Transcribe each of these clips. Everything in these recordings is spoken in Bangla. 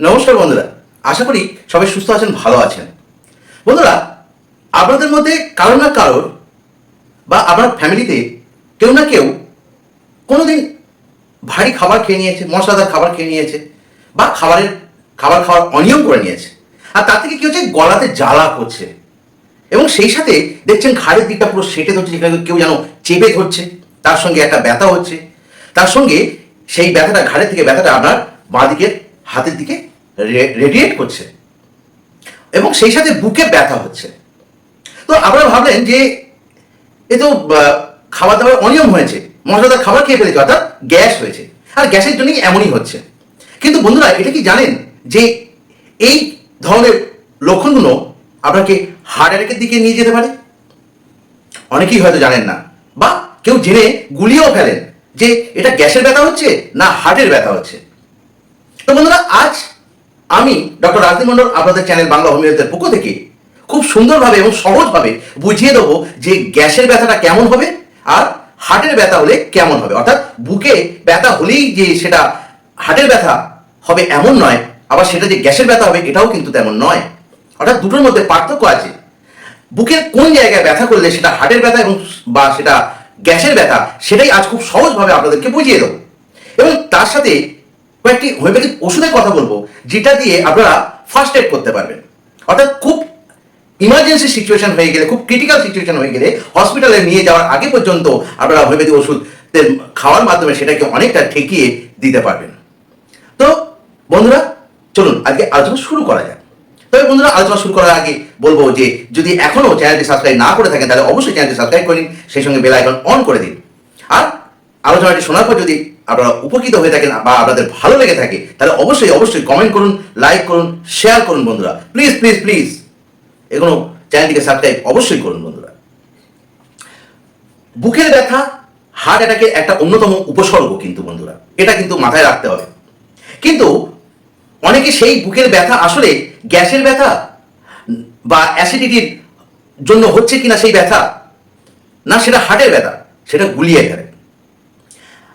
নমস্কার বন্ধুরা, আশা করি সবাই সুস্থ আছেন, ভালো আছেন। বন্ধুরা, আপনাদের মধ্যে কারও না কারোর বা আপনার ফ্যামিলিতে কেউ না কেউ কোনোদিন ভারী খাবার খেয়ে নিয়েছে, মশলাদার খাবার খেয়ে নিয়েছে বা খাবারের, খাবার খাওয়ার অনিয়ম করে নিয়েছে। আর তার থেকে কি হচ্ছে? গলাতে জ্বালা করছে। এবং সেই সাথে দেখছেন ঘাড়ের দিকটা পুরো সেটে ধরছে, যেখানে কেউ যেন চেপে ধরছে, তার সঙ্গে একটা ব্যথা হচ্ছে। তার সঙ্গে সেই ব্যথাটা, ঘাড়ের থেকে ব্যথাটা আপনার বাঁ দিকের হাতের দিকে রেডিয়েট করছে। এবং সেই সাথে বুকে ব্যথা হচ্ছে। তো আপনারা ভাবলেন যে, এ তো খাবার দাবার অনিয়ম হয়েছে। মশলাদার খাবার খেয়ে ফেলেছে, অর্থাৎ গ্যাস হয়েছে। আর গ্যাসের জন্যই এমনই হচ্ছে। কিন্তু বন্ধুরা, এটা কি জানেন যে, এই ধরনের লক্ষণগুলো আপনাকে হার্ট অ্যাটাকের দিকে নিয়ে যেতে পারে? অনেকেই হয়তো জানেন না। বা কেউ জেনে গুলিয়েও ফেলেন যে, এটা গ্যাসের ব্যথা হচ্ছে না হার্টের ব্যথা হচ্ছে। তো বন্ধুরা, আজ আমি ডক্টর রাজদীপ মন্ডল আপনাদের চ্যানেল বাংলা হোমিওপ্যাথের পক্ষ থেকে খুব সুন্দরভাবে এবং সহজভাবে বুঝিয়ে দেবো যে গ্যাসের ব্যথাটা কেমন হবে আর হার্টের ব্যথা হলে কেমন হবে। অর্থাৎ বুকে ব্যথা হলেই যে সেটা হার্টের ব্যথা হবে এমন নয়, আবার সেটা যে গ্যাসের ব্যথা হবে এটাও কিন্তু তেমন নয়। অর্থাৎ দুটোর মধ্যে পার্থক্য আছে। বুকের কোন জায়গায় ব্যথা করলে সেটা হার্টের ব্যথা এবং বা সেটা গ্যাসের ব্যথা, সেটাই আজ খুব সহজভাবে আপনাদেরকে বুঝিয়ে দেবো। এবং তার সাথে কয়েকটি হোমিওপ্যাথিক ওষুধের কথা বলব, যেটা দিয়ে আপনারা ফার্স্ট এড করতে পারবেন। অর্থাৎ খুব ইমার্জেন্সি সিচুয়েশন হয়ে গেলে, খুব ক্রিটিক্যাল সিচুয়েশন হয়ে গেলে হসপিটালে নিয়ে যাওয়ার আগে পর্যন্ত আপনারা হোমিওপ্যাথিক ওষুধ খাওয়ার মাধ্যমে সেটাকে অনেকটা ঠেকিয়ে দিতে পারবেন। তো বন্ধুরা, চলুন, আজকে আলোচনা শুরু করা যাক। তবে বন্ধুরা, আলোচনা শুরু করার আগে বলব যে, যদি এখনও চ্যানেলটি সাবস্ক্রাইব না করে থাকেন, তাহলে অবশ্যই চ্যানেলটি সাবস্ক্রাইব করে নিন, সেই সঙ্গে বেল আইকন অন করে দিন। আর আলোচনাটি শোনার পর যদি আপনারা উপকৃত হয়ে থাকেন বা আপনাদের ভালো লেগে থাকে, তাহলে অবশ্যই অবশ্যই কমেন্ট করুন লাইক করুন শেয়ার করুন বন্ধুরা। প্লিজ প্লিজ প্লিজ এগুলো চ্যানেলটিকে সাবস্ক্রাইব অবশ্যই করুন বন্ধুরা। বুকের ব্যথা হার্ট অ্যাটাকের একটা অন্যতম উপসর্গ কিন্তু বন্ধুরা। এটা কিন্তু মাথায় রাখতে হবে। কিন্তু অনেকে সেই বুকের ব্যথা আসলে গ্যাসের ব্যথা বা অ্যাসিডিটির জন্য হচ্ছে কিনা সেই ব্যথা, না সেটা হার্টের ব্যথা, সেটা গুলিয়ে ফেলে।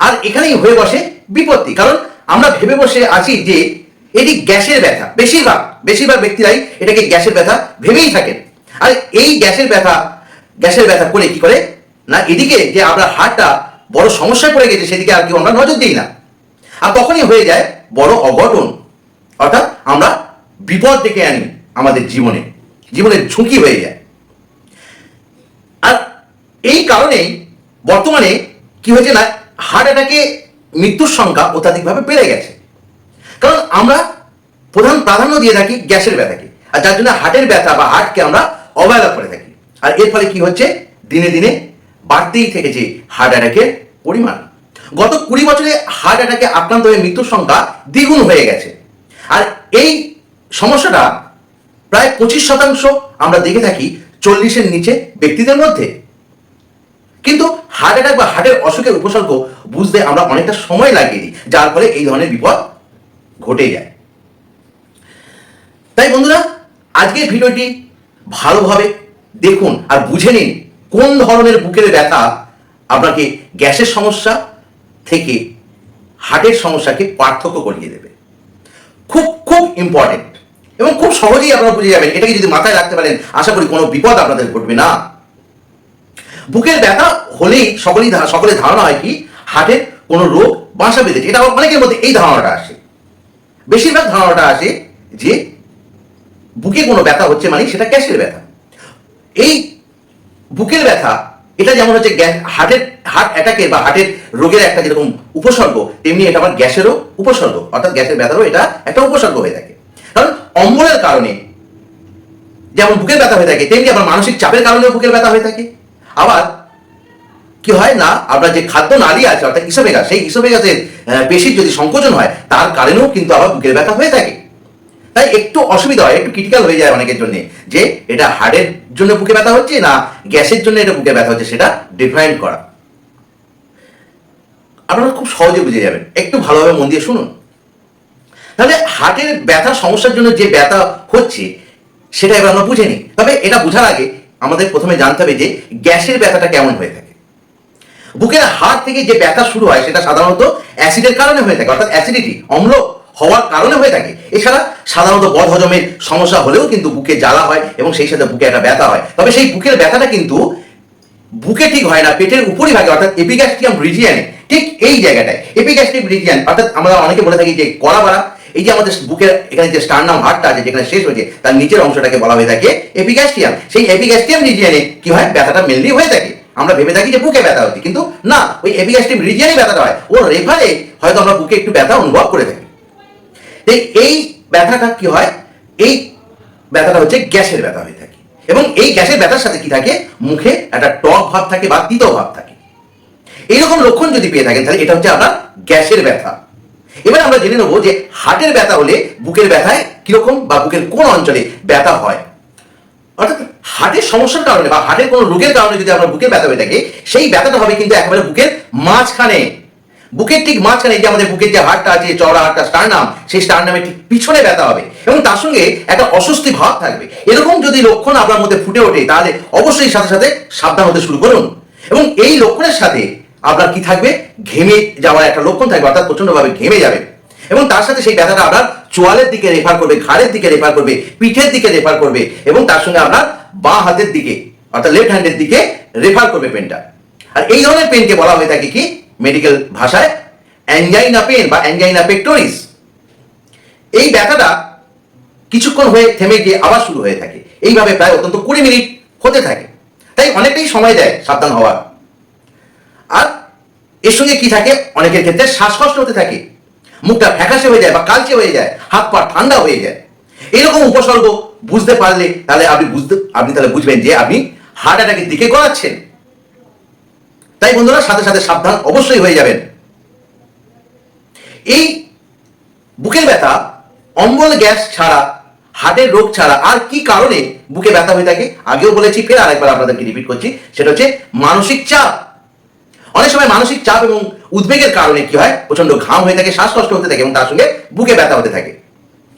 আর এখানেই হয়ে বসে বিপত্তি। কারণ আমরা ভেবে বসে আছি যে এটি গ্যাসের ব্যথা। বেশিরভাগ বেশিরভাগ ব্যক্তিরাই এটাকে গ্যাসের ব্যথা ভেবেই থাকেন। আর এই গ্যাসের ব্যথা গ্যাসের ব্যথা করে কি করে? না এদিকে যে আমরা হার্টটা বড় সমস্যায় পড়ে গেছে, সেদিকে আর কেউ আমরা নজর দিই না। আর তখনই হয়ে যায় বড় অঘটন। অর্থাৎ আমরা বিপদ ডেকে আনি আমাদের জীবনে। জীবনের ঝুঁকি হয়ে যায়। আর এই কারণেই বর্তমানে কি হয়েছে না হার্ট অ্যাটাকে মৃত্যুর সংখ্যা অত্যাধিকভাবে বেড়ে গেছে। কারণ আমরা প্রধান প্রাধান্য দিয়ে থাকি গ্যাসের ব্যথাকে, আর যার জন্য হার্টের ব্যথা বা হার্টকে আমরা অবহেলা করে থাকি। আর এর ফলে কি হচ্ছে? দিনে দিনে বাড়তেই থেকেছে হার্ট অ্যাটাকের পরিমাণ। গত কুড়ি বছরে হার্ট অ্যাটাকে আক্রান্ত হয়ে মৃত্যুর সংখ্যা দ্বিগুণ হয়ে গেছে। আর এই সমস্যাটা প্রায় পঁচিশ শতাংশ আমরা দেখে থাকি চল্লিশের নিচে ব্যক্তিদের মধ্যে। কিন্তু হার্ট অ্যাটাক বা হার্টের অসুখের উপসর্গ বুঝতে আমরা অনেকটা সময় লাগিয়ে দিই, যার ফলে এই ধরনের বিপদ ঘটে যায়। তাই বন্ধুরা, আজকের ভিডিওটি ভালোভাবে দেখুন আর বুঝে নিন কোন ধরনের বুকের ব্যথা আপনাকে গ্যাসের সমস্যা থেকে হার্টের সমস্যাকে পার্থক্য করিয়ে দেবে। খুব খুব ইম্পর্টেন্ট এবং খুব সহজেই আপনারা বুঝে যাবেন। এটাকে যদি মাথায় রাখতে পারেন, আশা করি কোনো বিপদ আপনাদের ঘটবে না। বুকের ব্যথা হলেই সকলেই সকলের ধারণা হয় কি, হার্টের কোনো রোগ বাসা বেঁধেছে। এটা অনেকের মধ্যে এই ধারণাটা আসে। বেশিরভাগ ধারণাটা আসে যে বুকে কোনো ব্যথা হচ্ছে মানে সেটা গ্যাসের ব্যথা। এই বুকের ব্যথা, এটা যেমন হচ্ছে গ্যাস হার্টের হার্ট অ্যাটাকের বা হার্টের রোগের একটা যেরকম উপসর্গ, তেমনি এটা আবার গ্যাসেরও উপসর্গ, অর্থাৎ গ্যাসের ব্যথারও এটা একটা উপসর্গ হয়ে থাকে। কারণ অম্বলের কারণে যেমন বুকের ব্যথা হয়ে থাকে, তেমনি আবার মানসিক চাপের কারণেও বুকের ব্যথা হয়ে থাকে। আবার কি হয় না আপনার যে খাদ্য নালী আছে, অর্থাৎ ইসোফেগাস সেই ইসোফেগাসের পেশির যদি সংকোচন হয়, তার কারণেও কিন্তু আবার বুকের ব্যথা হয়ে থাকে। তাই একটু অসুবিধা হয়, একটু ক্রিটিক্যাল হয়ে যায় অনেকের জন্য, যে এটা হার্টের জন্য বুকে ব্যথা হচ্ছে, না গ্যাসের জন্য এটা বুকে ব্যথা হচ্ছে, সেটা ডিফাইন করা। আপনারা খুব সহজে বুঝে যাবেন। একটু ভালোভাবে মন দিয়ে শুনুন। তাহলে হার্টের ব্যথা সমস্যার জন্য যে ব্যথা হচ্ছে, সেটা এবার আমরা বুঝে নিই। তবে এটা বোঝার আগে আমাদের প্রথমে জানতে হবে যে গ্যাসের ব্যথাটা কেমন হয়ে থাকে। বুকের হাড় থেকে যে ব্যথা শুরু হয়, সেটা সাধারণত অ্যাসিডের কারণে হয়ে থাকে। অর্থাৎ অ্যাসিডিটি, অম্ল হওয়ার কারণে হয়ে থাকে। এছাড়া সাধারণত বদ হজমের সমস্যা হলেও কিন্তু বুকে জ্বালা হয় এবং সেই সাথে বুকে একটা ব্যথা হয়। তবে সেই বুকের ব্যথাটা কিন্তু বুকে ঠিক হয় না, পেটের উপরই ভাগে। অর্থাৎ এপিগ্যাস্ট্রিয়াম রিজিয়ানে ঠিক এই জায়গাটায়। এপিগ্যাস্ট্রিক রিজিয়ান, অর্থাৎ আমরা অনেকে বলে থাকি যে কড়া বাড়া এই যে আমাদের বুকের এখানে যে স্টার নাম হার্টটা আছে, যেখানে শেষ হয়েছে, তার নিচের অংশটাকে বলা হয়ে থাকে এপিগ্যাস্ট্রিয়াম সেই এপিগ্যাস্ট্রিয়াম রিজিয়ানে কি হয়? ব্যথাটা মেনলি হয়ে থাকে। আমরা ভেবে থাকি যে বুকে ব্যথা হচ্ছে, কিন্তু না, ওই এপিগ্যাস্ট্রিয়াম রিজিয়ানে ব্যথাটা হয়। ওর রেফারে হয়তো আমরা বুকে একটু ব্যথা অনুভব করে থাকি। এই ব্যথাটা কি হয়? এই ব্যথাটা হচ্ছে গ্যাসের ব্যথা হয়ে থাকে। এবং এই গ্যাসের ব্যথার সাথে কি থাকে? মুখে একটা টক ভাব থাকে বা তিতো ভাব থাকে। এইরকম লক্ষণ যদি পেয়ে থাকেন, তাহলে এটা হচ্ছে আপনার গ্যাসের ব্যথা। এবার আমরা জেনে নেব যে হার্টের ব্যথা হলে বুকের ব্যথায় কীরকম বা বুকের কোন অঞ্চলে ব্যথা হয়। অর্থাৎ হার্টের সমস্যার কারণে বা হার্টের কোনো রোগের কারণে যদি আপনার বুকের ব্যথা হয়ে থাকে, সেই ব্যথাটা হবে কিন্তু একেবারে বুকের মাঝখানে। বুকের ঠিক মাঝখানে যে আমাদের বুকের যে হাড়টা আছে, চওড়া হাড়টা স্টারনাম সেই স্টারনামের ঠিক পিছনে ব্যথা হবে এবং তার সঙ্গে একটা অস্বস্তি ভাব থাকবে। এরকম যদি লক্ষণ আপনার মধ্যে ফুটে ওঠে, তাহলে অবশ্যই সাথে সাথে সাবধান হতে শুরু করুন। এবং এই লক্ষণের সাথে আপনার কি থাকবে? ঘেমে যাওয়ার একটা লক্ষণ থাকবে, অর্থাৎ প্রচন্ডভাবে ঘেমে যাবে। এবং তার সাথে সেই ব্যথাটা আপনার চোয়ালের দিকে রেফার করবে, ঘাড়ের দিকে রেফার করবে, পিঠের দিকে রেফার করবে এবং তার সঙ্গে আপনার বাঁ হাতের দিকে, অর্থাৎ লেফট হ্যান্ডের দিকে রেফার করবে পেনটা আর এই ধরনের পেনকে বলা হয়ে থাকে কি? মেডিকেল ভাষায় অ্যাঞ্জাইনা পেন বা অ্যাঞ্জাইনা পেক্টোরিস এই ব্যথাটা কিছুক্ষণ হয়ে থেমে গিয়ে আবার শুরু হয়ে থাকে। এইভাবে প্রায় অত্যন্ত কুড়ি মিনিট হতে থাকে। তাই অনেকটাই সময় দেয় সাবধান হওয়ার। এর সঙ্গে কি থাকে? অনেকের ক্ষেত্রে শ্বাসকষ্ট হতে থাকে। মুখটা ফ্যাকাশে হয়ে যায় বা কালচে হয়ে যায়, হাত পা ঠান্ডা হয়ে যায়। এরকম উপসর্গ বুঝতে পারলে তাহলে আপনি বুঝতে, আপনি তাহলে বুঝবেন যে আপনি হার্ট অ্যাটাকের দিকে গড়াচ্ছেন তাই বন্ধুরা, সাথে সাথে সাবধান অবশ্যই হয়ে যাবেন। এই বুকের ব্যথা, অম্বল গ্যাস ছাড়া, হার্টের রোগ ছাড়া আর কি কারণে বুকে ব্যথা হয়ে থাকে? আগেও বলেছি, ফের আরেকবার আপনাদেরকে রিপিট করছি, সেটা হচ্ছে মানসিক চাপ। অনেক সময় মানসিক চাপ এবং উদ্বেগের কারণে কি হয়? প্রচণ্ড ঘাম হয়ে থাকে, শ্বাসকষ্ট হতে থাকে এবং তার সঙ্গে বুকে ব্যথা হতে থাকে।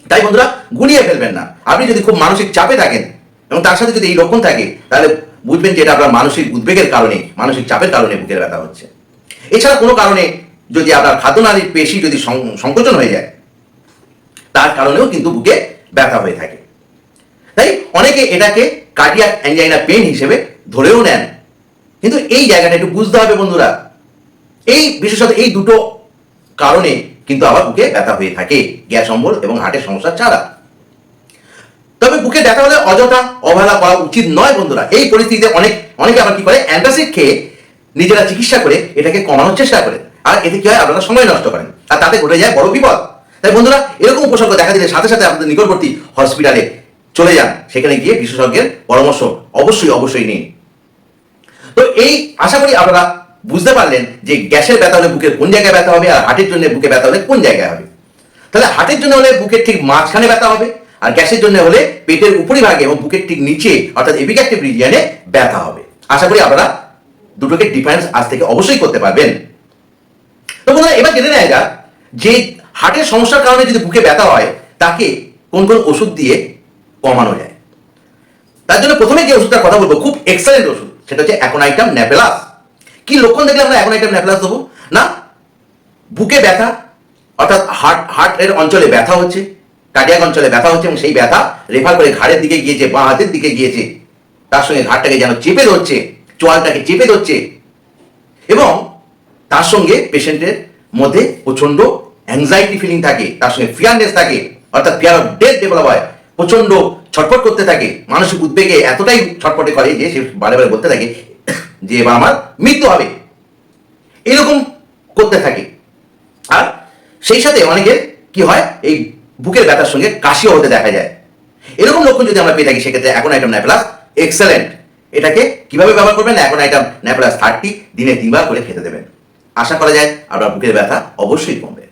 তাই বন্ধুরা, গুলিয়ে ফেলবেন না। আপনি যদি খুব মানসিক চাপে থাকেন এবং তার সাথে যদি এই লক্ষণ থাকে, তাহলে বুঝবেন যে এটা আপনার মানসিক উদ্বেগের কারণে, মানসিক চাপের কারণে বুকের ব্যথা হচ্ছে। এছাড়া কোনো কারণে যদি আপনার খাদ্য খাদ্যনালীর পেশি যদি সংকোচন হয়ে যায়, তার কারণেও কিন্তু বুকে ব্যথা হয়ে থাকে। তাই অনেকে এটাকে কার্ডিয়াক অ্যাঞ্জাইনা পেন হিসেবে ধরেও নেন। কিন্তু এই জায়গাটা একটু বুঝতে হবে বন্ধুরা। এই বিশেষত এই দুটো কারণে কিন্তু আবার বুকে ব্যথা হয়ে থাকে, গ্যাস অম্বল এবং হার্টের সমস্যা ছাড়া। তবে বুকে ব্যথা হলে অযথা অবহেলা করা উচিত নয় বন্ধুরা। এই পরিস্থিতিতে অনেক অনেকে আবার কি করে? অ্যান্টাসিড খেয়ে নিজেরা চিকিৎসা করে এটাকে কমানোর চেষ্টা করে। আর এতে কি হয়? আপনারা সময় নষ্ট করেন। আর তাতে ঘটে যায় বড় বিপদ। তাই বন্ধুরা, এরকম উপসর্গ দেখা দিলে সাথে সাথে আপনাদের নিকটবর্তী হসপিটালে চলে যান। সেখানে গিয়ে বিশেষজ্ঞের পরামর্শ অবশ্যই অবশ্যই নিন। তো এই আশা করি আপনারা বুঝতে পারলেন যে গ্যাসের ব্যথা হলে বুকের কোন জায়গায় ব্যথা হবে আর হার্টের জন্য বুকে ব্যথা হলে কোন জায়গায় হবে। তাহলে হার্টের জন্য হলে বুকের ঠিক মাঝখানে ব্যথা হবে আর গ্যাসের জন্য হলে পেটের উপরিভাগে এবং বুকের ঠিক নিচে অর্থাৎ এপিগ্যাস্ট্রিক রিজিয়নে ব্যথা হবে। আশা করি আপনারা দুটোকে ডিফারেন্স আজ থেকে অবশ্যই করতে পারবেন। তো বন্ধুরা, এবার জেনে নেওয়া যাক যে হার্টের সমস্যার কারণে যদি বুকে ব্যথা হয়, তাকে কোন কোন ওষুধ দিয়ে কমানো যায়। তার জন্য প্রথমে যে ওষুধটার কথা বলব, খুব এক্সেলেন্ট ওষুধ। সেটা হচ্ছে অ্যাকোনাইটাম ন্যাপেলাস কি লক্ষণ দেখলে আমরা অ্যাকোনাইটাম ন্যাপেলাস দেবো? না, বুকে ব্যথা, অর্থাৎ হার্ট হার্টের অঞ্চলে ব্যথা হচ্ছে কার্ডিয়াক অঞ্চলে ব্যথা হচ্ছে এবং সেই ব্যথা রেফার করে ঘাড়ের দিকে গিয়েছে বাঁ হাতের দিকে গিয়েছে। তার সঙ্গে ঘাড়টাকে যেন চেপে ধরছে, চোয়ালটাকে চেপে ধরছে। এবং তার সঙ্গে পেশেন্টের মধ্যে প্রচণ্ড অ্যাংজাইটি ফিলিং থাকে, তার সঙ্গে ফিয়ারনেস থাকে, অর্থাৎ ফিয়ার অফ ডেথ ডেভেলপ হয়। প্রচণ্ড ছটফট করতে থাকে। মানসিক উদ্বেগে এতটাই ছটফটে করে যে সে বারে বারে বলতে থাকে যে এবার আমার মৃত্যু হবে। এরকম করতে থাকে। আর সেই সাথে অনেকের কি হয়? এই বুকের ব্যথার সঙ্গে কাশিও হতে দেখা যায়। এরকম লক্ষণ যদি আমরা পেয়ে থাকি, সেক্ষেত্রে এখন আইটেম ন্যাপলাস এক্সেলেন্ট এটাকে কীভাবে ব্যবহার করবেন? এখন আইটেম ন্যাপলাস থার্টি দিনে তিনবার করে খেতে দেবেন। আশা করা যায়, আপনার বুকের ব্যথা অবশ্যই কমবে।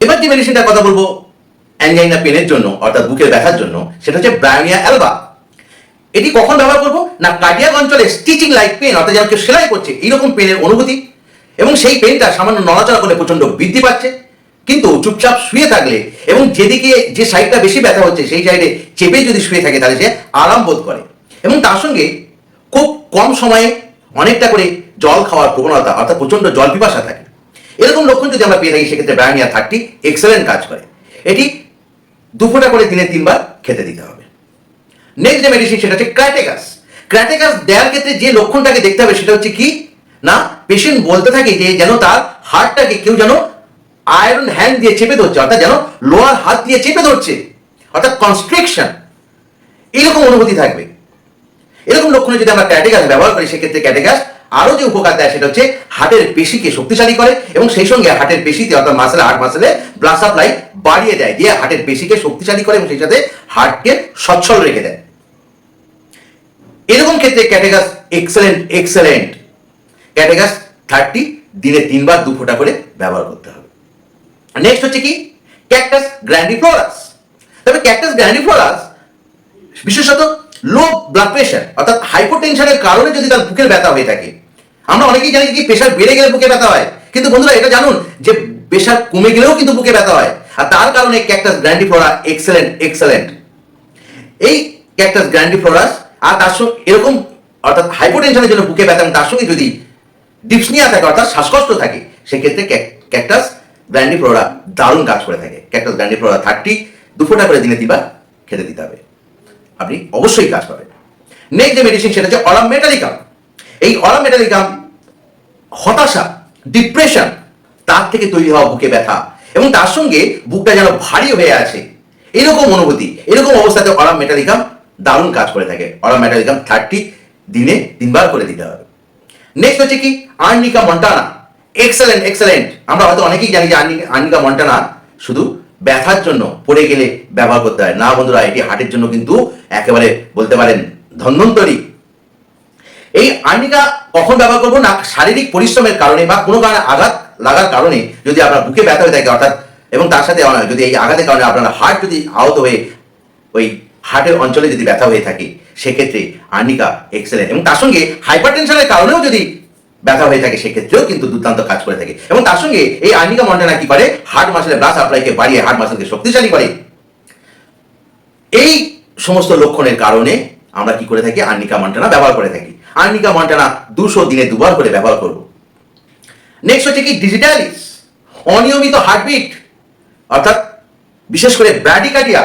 এবার যে মেডিসিনটার কথা বলব অ্যাঞ্জাইনা পেনের জন্য, অর্থাৎ বুকের ব্যথার জন্য, সেটা হচ্ছে ব্রায়োনিয়া অ্যালবা এটি কখন ব্যবহার করব? না কার্ডিয়াক অঞ্চলে স্টিচিং লাইক পেন অর্থাৎ যেন কেউ সেলাই করছে, এইরকম পেনের অনুভূতি। এবং সেই পেনটা সামান্য নড়াচড়া করলে প্রচণ্ড বৃদ্ধি পাচ্ছে। কিন্তু চুপচাপ শুয়ে থাকলে এবং যেদিকে যে সাইডটা বেশি ব্যথা হচ্ছে, সেই সাইডে চেপে যদি শুয়ে থাকে, তাহলে সে আরাম বোধ করে। এবং তার সঙ্গে খুব কম সময়ে অনেকটা করে জল খাওয়ার প্রবণতা, অর্থাৎ প্রচণ্ড জল পিপাসা থাকে। এরকম লক্ষণ যদি আমরা পেয়ে থাকি, সেক্ষেত্রে ব্রায়োনিয়া থার্টি এক্সেলেন্ট কাজ করে। এটি দু করে দিনে তিনবার খেতে দিতে হবে। নেক্সট যে মেডিসিন সেটা হচ্ছে ক্র্যাটেকাস ক্র্যাটেকাস দেওয়ার ক্ষেত্রে যে লক্ষণটাকে দেখতে হবে সেটা হচ্ছে কি? না পেশেন্ট বলতে থাকে যে যেন তার হার্টটাকে কেউ যেন আয়রন হ্যান্ড দিয়ে চেপে ধরছে, অর্থাৎ যেন লোয়ার হাত দিয়ে চেপে ধরছে। অর্থাৎ কনস্ট্রিকশন এরকম অনুভূতি থাকবে। এরকম লক্ষণে যদি আমরা ক্যাটেগাস ব্যবহার করি, সেক্ষেত্রে ক্যাটেগাস আরও যে উপকার দেয় সেটা হচ্ছে হাটের পেশিকে শক্তিশালী করে এবং সেই সঙ্গে হাটের পেশিতে অর্থাৎ মাসেলে হার্ট মাসেলে ব্লাড সাপ্লাই বাড়িয়ে দেয়, দিয়ে হার্টের পেশিকে শক্তিশালী করে এবং সেই সাথে হার্টকে সচ্ছল রেখে দেয়। এরকম ক্ষেত্রে cactus excellent excellent cactus thirty দিনে তিনবার দু ফোঁটা করে ব্যবহার করতে হবে। নেক্সট হচ্ছে কি? ক্যাকটাস গ্র্যান্ডিফ্লোরাস তবে ক্যাকটাস গ্র্যান্ডিফ্লোরাস বিশেষত লো ব্লাড প্রেশার অর্থাৎ হাইপোটেনশনের কারণে যদি তার বুকের ব্যথা হয়ে থাকে আমরা অনেকেই জানি কি প্রেশার বেড়ে গেলে বুকে ব্যথা হয়। কিন্তু বন্ধুরা, এটা জানুন যে প্রেশার কমে গেলেও কিন্তু বুকে ব্যথা হয়। আর তার কারণে ক্যাকটাস গ্র্যান্ডিফ্লোরা এক্সেলেন্ট এক্সেলেন্ট। এই ক্যাকটাস গ্র্যান্ডিফ্লোরাস আর তার সঙ্গে এরকম, অর্থাৎ হাইপোটেনশনের জন্য বুকে ব্যথা এবং তার সঙ্গে যদি ডিপসনিয়া থাকে, অর্থাৎ শ্বাসকষ্ট থাকে, সেক্ষেত্রে ক্যাকটাস গ্র্যান্ডিফ্লোরা দারুণ কাজ করে থাকে। ক্যাকটাস গ্র্যান্ডিফ্লোরা থার্টি, দুফোটা করে দিনে দিবা খেতে দিতে হবে। আপনি অবশ্যই কাজ পাবেন। নেক্সট যে মেডিসিন সেটা হচ্ছে অরাম মেটালিকাম এই অরাম মেটালিকাম হতাশা ডিপ্রেশন তার থেকে তৈরি হওয়া বুকে ব্যথা এবং তার সঙ্গে বুকটা যেন ভারী হয়ে আছে। এরকম অনুভূতি, এরকম অবস্থাতে অরাম মেটালিকাম দারুণ কাজ করে থাকে। অরাম মেটালিকাম থার্টি দিনে তিনবার করে দিতে হবে। নেক্সট হচ্ছে কি? আর্নিকা মন্টানা এক্সেলেন্ট এক্সেলেন্ট আমরা হয়তো অনেকেই জানি যে আর্নি- আর্নিকা মন্টানা শুধু ব্যথার জন্য পড়ে গেলে ব্যবহার করতে হয়। না বন্ধুরা, এটি হার্টের জন্য কিন্তু একেবারে বলতে পারেন ধন্বন্তরী। এই আর্নিকা কখন ব্যবহার করব না শারীরিক পরিশ্রমের কারণে বা কোনো কারণে আঘাত লাগার কারণে যদি আপনার বুকে ব্যথা হয়ে থাকে, অর্থাৎ এবং তার সাথে যদি এই আঘাতের কারণে আপনার হার্ট যদি আহত হয়ে ওই হার্টের অঞ্চলে যদি ব্যথা হয়ে থাকে, সেক্ষেত্রে আর্নিকা এক্সেলেন্ট এবং তার সঙ্গে হাইপার টেনশনের কারণেও যদি ব্যথা হয়ে থাকে, সেক্ষেত্রেও কিন্তু দুর্দান্ত কাজ করে থাকে। এবং তার সঙ্গে এই আর্নিকা মন্ডানা কি করে? হার্ট মাসেলের ব্লাড সাপ্লাইকে বাড়িয়ে হার্ট মাসেলকে শক্তিশালী করে। এই সমস্ত লক্ষণের কারণে আমরা কি করে থাকি? আর্নিকা মন্টানা ব্যবহার করে থাকি। আর্নিকা মন্টানা দুশো দিনে দুবার করে ব্যবহার করব। নেক্সট হচ্ছে কি ডিজিটালিস অনিয়মিত হার্টবিট অর্থাৎ বিশেষ করে ব্র্যাডিকার্ডিয়া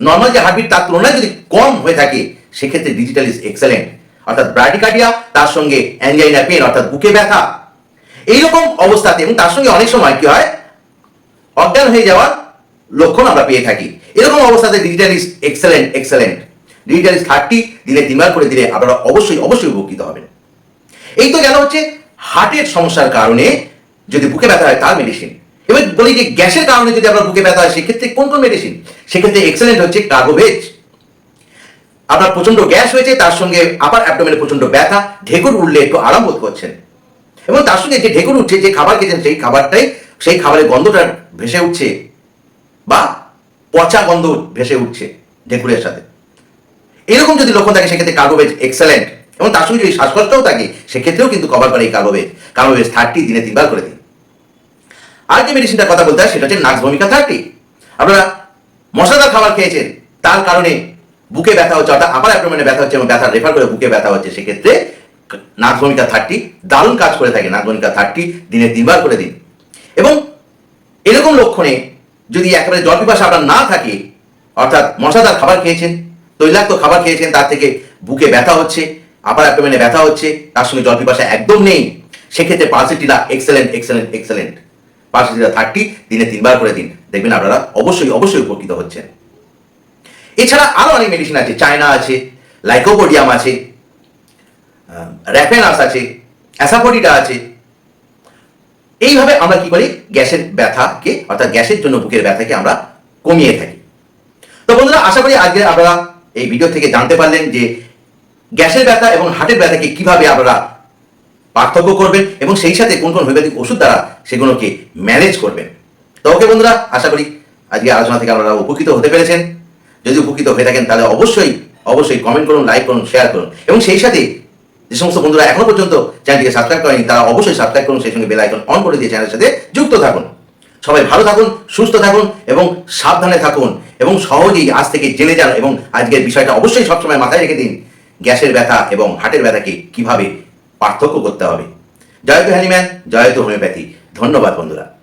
নর্মাল যে হার্টবিট তার তুলনায় যদি কম হয়ে থাকে, সেক্ষেত্রে ডিজিটাল ইজ এক্সেলেন্ট অর্থাৎ ব্র্যাডিকার্ডিয়া তার সঙ্গে অ্যাঞ্জাইনা পেন অর্থাৎ বুকে ব্যথা, এইরকম অবস্থাতে এবং তার সঙ্গে অনেক সময় কি হয়, অজ্ঞান হয়ে যাওয়ার লক্ষণ আমরা পেয়ে থাকি। এরকম অবস্থাতে digitalis excellent excellent digitalis thirty দিনে তিনবার করে দিলে আপনারা অবশ্যই অবশ্যই উপকৃত হবেন। এই তো গেল হচ্ছে হার্টের সমস্যার কারণে যদি বুকে ব্যথা হয় তার মেডিসিন এবার বলি যে গ্যাসের কারণে যদি আপনার বুকে ব্যথা হয়, সেক্ষেত্রে কোন কোন মেডিসিন সেক্ষেত্রে এক্সেলেন্ট হচ্ছে কার্বোভেজ আপনার প্রচণ্ড গ্যাস হয়েছে, তার সঙ্গে আপার অ্যাবডোমেনে প্রচণ্ড ব্যথা, ঢেকুর উঠলে একটু আরাম বোধ করছেন। এবং তার সঙ্গে যে ঢেকুর উঠছে, যে খাবার খেয়েছেন, সেই খাবারটাই, সেই খাবারের গন্ধটা ভেসে উঠছে, বা পচা গন্ধ ভেসে উঠছে ঢেকুরের সাথে। এরকম যদি লক্ষণ থাকে, সেক্ষেত্রে কার্বোভেজ এক্সেলেন্ট এবং তার সঙ্গে যদি শ্বাসকষ্টও থাকে, সেক্ষেত্রেও কিন্তু কভার করে এই কার্বোভেজ কার্বোভেজ থার্টি দিনে তিনবার করে দিন। আর যে মেডিসিনটার কথা বলতে হয়, সেটা হচ্ছে নাক্স ভূমিকা থার্টি আপনারা মশলাদার খাবার খেয়েছেন, তার কারণে বুকে ব্যথা হচ্ছে, অর্থাৎ আপার অ্যাবডোমেনে ব্যথা হচ্ছে এবং ব্যথা রেফার করে বুকে ব্যথা হচ্ছে, সেক্ষেত্রে নাক ভূমিকা থার্টি দারুণ কাজ করে থাকে নাক ভূমিকা থার্টি দিনে তিনবার করে দিন। এবং এরকম লক্ষণে যদি একেবারে জল পিপাসা আপনার না থাকে, অর্থাৎ মশলাদার খাবার খেয়েছেন তৈলাক্ত খাবার খেয়েছেন, তার থেকে বুকে ব্যথা হচ্ছে আপার অ্যাবডোমেনে ব্যথা হচ্ছে, তার সঙ্গে জল পিপাসা একদম নেই। সেক্ষেত্রে pulsatilla excellent excellent excellent pulsatilla thirty দিনে তিনবার করে দিন। দেখবেন আপনারা অবশ্যই অবশ্যই উপকৃত হচ্ছেন। এছাড়া আরও অনেক মেডিসিন আছে চায়না আছে লাইকোপোডিয়াম আছে র্যাফেনাস আছে অ্যাসাফোডিটা আছে। এইভাবে আমরা কি করি? গ্যাসের ব্যথাকে, অর্থাৎ গ্যাসের জন্য বুকের ব্যথাকে আমরা কমিয়ে থাকি। তো বন্ধুরা, আশা করি আজকে আপনারা এই ভিডিও থেকে জানতে পারলেন যে গ্যাসের ব্যথা এবং হার্টের ব্যথাকে কীভাবে আপনারা পার্থক্য করবেন এবং সেই সাথে কোন কোন হোমিওপ্যাথিক ওষুধ দ্বারা সেগুলোকে ম্যানেজ করবেন। তো ওকে বন্ধুরা, আশা করি আজকে আলোচনা থেকে আপনারা উপকৃত হতে পেরেছেন। যদি উপকৃত হয়ে থাকেন তাহলে অবশ্যই অবশ্যই কমেন্ট করুন লাইক করুন শেয়ার করুন এবং সেই সাথে যে সমস্ত বন্ধুরা এখনও পর্যন্ত চ্যানেলটিকে সাবস্ক্রাইব করেনি, তারা অবশ্যই সাবস্ক্রাইব করুন, সেই সঙ্গে বেল আইকন অন করে দিয়ে চ্যানেলের সাথে যুক্ত থাকুন। সবাই ভালো থাকুন, সুস্থ থাকুন এবং সাবধানে থাকুন এবং সহজেই আজ থেকে জেলে যান এবং আজকের বিষয়টা অবশ্যই সবসময় মাথায় রেখে দিন, গ্যাসের ব্যথা এবং হার্টের ব্যথাকে কীভাবে পার্থক্য করতে হবে। জয়তু হ্যানিম্যান জয়তু হোমিওপ্যাথি। ধন্যবাদ বন্ধুরা।